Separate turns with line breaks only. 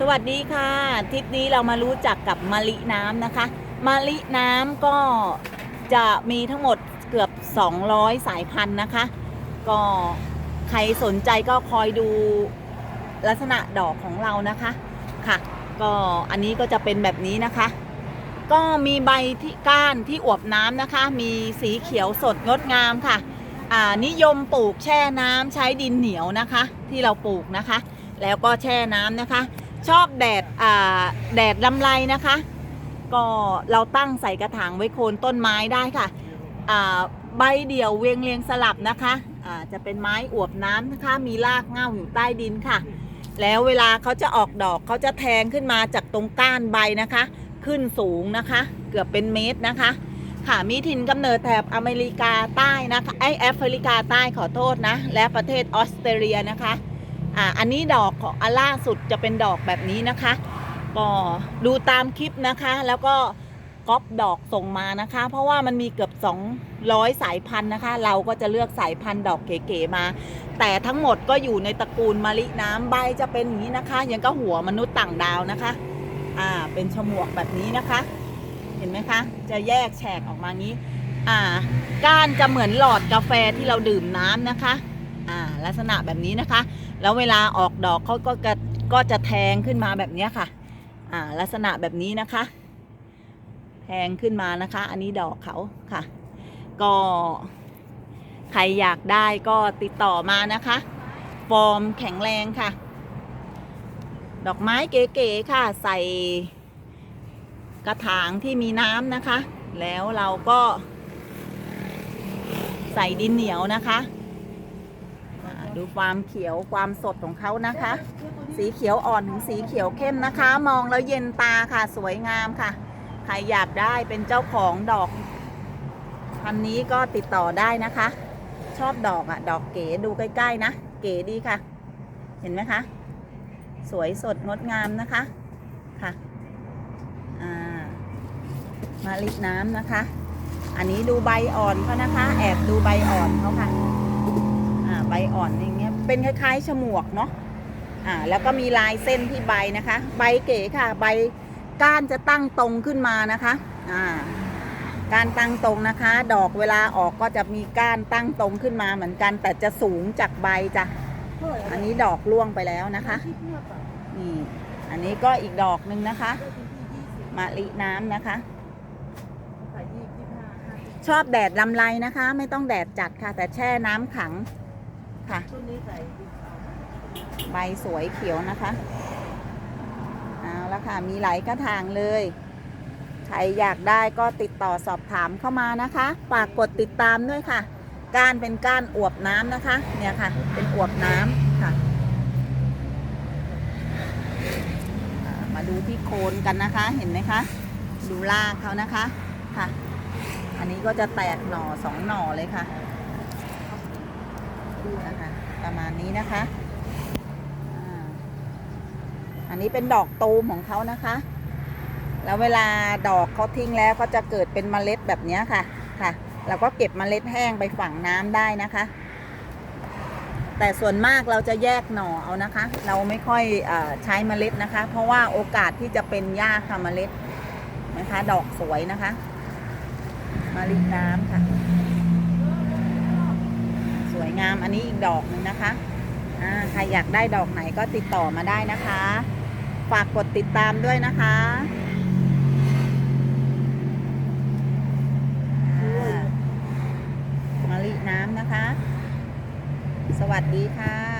สวัสดีค่ะทริปนี้เรามารู้จักกับมะลิน้ำนะคะมะลิน้ำก็จะมีทั้งหมดเกือบ 200 สายพันธุ์นะคะ ก็ใครสนใจก็คอยดูลักษณะดอกของเรานะคะค่ะ ก็อันนี้ก็จะเป็นแบบนี้นะคะ ก็มีใบที่ก้านที่อวบน้ำนะคะ มีสีเขียวสดงดงามค่ะนิยมปลูกแช่น้ำใช้ดินเหนียวนะคะ ที่เราปลูกนะคะ แล้วก็แช่น้ำนะคะ ชอบแดดอ่าแดดลำไรนะคะ ก็เราตั้งใส่กระถางไว้โคนต้นไม้ได้ค่ะอ่าใบเดี่ยวเวียงเรียงสลับนะคะอ่าจะเป็นไม้อวบน้ำนะคะ มีรากเง่าอยู่ใต้ดินค่ะ แล้วเวลาเขาจะออกดอกเขาจะแทงขึ้นมาจากตรงก้านใบนะคะ ขึ้นสูงนะคะ เกือบเป็นเมตรนะคะ ค่ะมีถิ่นกำเนิดแถบอเมริกาใต้นะคะไอแอฟริกาใต้ขอโทษนะ และประเทศออสเตรเลียนะคะ อ่าอันนี้ดอกของอันล่าสุดจะเป็นดอกแบบนี้นะคะ ก็ดูตามคลิปนะคะ แล้วก็ก๊อปดอกส่งมานะคะ เพราะว่ามันมีเกือบ 200 สายพันธุ์นะคะ เราก็จะเลือกสายพันธุ์ดอกเก๋ๆมา แต่ทั้งหมดก็อยู่ในตระกูลมะลิน้ำใบจะเป็นอย่างนี้นะคะยังก็หัวมนุษย์ต่างดาวนะคะ อ่าเป็นฉมวกแบบนี้นะคะ เห็นไหมคะ จะแยกแฉกออกมางี้ อ่า ก้านจะเหมือนหลอดกาแฟที่เราดื่มน้ำนะคะ ลักษณะแบบนี้นะคะ แล้วเวลาออกดอกเขาก็จะก็จะแทงขึ้นมาแบบนี้ค่ะ อ่า ลักษณะแบบนี้นะคะ แทงขึ้นมานะคะ อันนี้ดอกเขาค่ะ ก็ ใครอยากได้ก็ติดต่อมานะคะ ฟอร์มแข็งแรงค่ะ ดอกไม้เก๋ๆค่ะ ใส่กระถางที่มีน้ำนะคะ แล้วเราก็ใส่ดินเหนียวนะคะ ดูความเขียวความสดของเขานะคะ สีเขียวอ่อนถึงสีเขียวเข้มนะคะ มองแล้วเย็นตาค่ะสวยงามค่ะ ใครอยากได้เป็นเจ้าของดอกพันนี้ก็ติดต่อได้นะคะ ชอบดอกอะ่ะ ดอกเก๋ดูใกล้ๆนะ เก๋ดีค่ะ เห็นไหมคะ สวยสดงดงามนะคะค่ะมาลิกน้ำนะคะ อันนี้ดูใบอ่อนเขานะคะ แอบดูใบอ่อนเขาค่ะ ใบอ่อนอย่างเงี้ยเป็นคล้ายๆฉมวกเนาะอ่าแล้วก็มีลายเส้นที่ใบนะคะ ใบเก๋ค่ะ ใบก้านจะตั้งตรงขึ้นมานะคะอ่าการตั้งตรงนะคะ ดอกเวลาออกก็จะมีก้านตั้งตรงขึ้นมาเหมือนกัน แต่จะสูงจากใบจ้ะอันนี้ดอกร่วงไปแล้วนะคะนี่อันนี้ก็อีกดอกหนึ่งนะคะมะลิน้ำนะคะ ชอบแดดลำไรนะคะ ไม่ต้องแดดจัดค่ะ แต่แช่น้ำขัง ค่ะ ใบสวยเขียวนะคะ เอาละค่ะ มีหลายกระถางเลย ใครอยากได้ก็ติดต่อสอบถามเข้ามานะคะ ฝากกดติดตามด้วยค่ะ ก้านเป็นก้านอวบน้ำนะคะ เนี่ยค่ะ เป็นอวบน้ำค่ะ มาดูที่โคนกันนะคะ เห็นไหมคะ ดูรากเขานะคะ ค่ะ อันนี้ก็จะแตกหน่อสองหน่อเลยค่ะ นะคะประมาณนี้นะคะอันนี้เป็นดอกตูมของเขานะคะ แล้วเวลาดอกเขาทิ้งแล้วก็จะเกิดเป็นเมล็ดแบบนี้ค่ะค่ะเราก็เก็บเมล็ดแห้งไปฝังน้ำได้นะคะ แต่ส่วนมากเราจะแยกหน่อเอานะคะ เราไม่ค่อยอใช้เมล็ดนะคะ เพราะว่าโอกาสที่จะเป็นหญ้าค่ะเมล็ดนะคะ ดอกสวยนะคะ มาลิน้ำค่ะ สวยงามอันนี้อีกดอกหนึ่งนะคะใครอยากได้ดอกไหนก็ติดต่อมาได้นะคะ ฝากกดติดตามด้วยนะคะมะลิน้ำนะคะ สวัสดีค่ะ